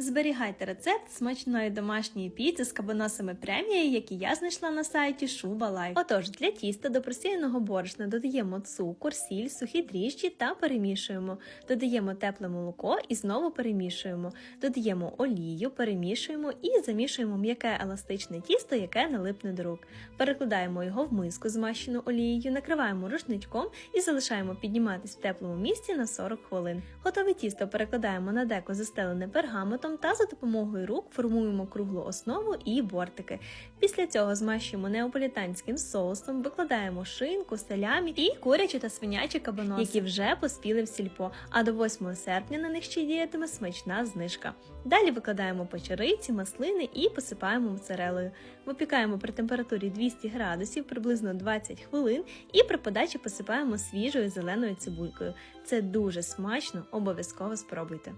Зберігайте рецепт смачної домашньої піци з кабаносами премії, які я знайшла на сайті Шуба Лайф. Отож, для тіста до просіяного борошна додаємо цукор, сіль, сухі дріжджі та перемішуємо. Додаємо тепле молоко і знову перемішуємо. Додаємо олію, перемішуємо і замішуємо м'яке еластичне тісто, яке налипне до рук. Перекладаємо його в миску, змащену олією, накриваємо рушничком і залишаємо підніматись в теплому місці на 40 хвилин. Готове тісто перекладаємо на деко застелене пергаментом та за допомогою рук формуємо круглу основу і бортики. Після цього змащуємо неаполітанським соусом, викладаємо шинку, салямі і курячі та свинячі кабаноси, які вже поспіли в сільпо. А до 8 серпня на них ще діятиме смачна знижка. Далі викладаємо печериці, маслини і посипаємо моцарелою. Випікаємо при температурі 200 градусів приблизно 20 хвилин і при подачі посипаємо свіжою зеленою цибулькою. Це дуже смачно, обов'язково спробуйте.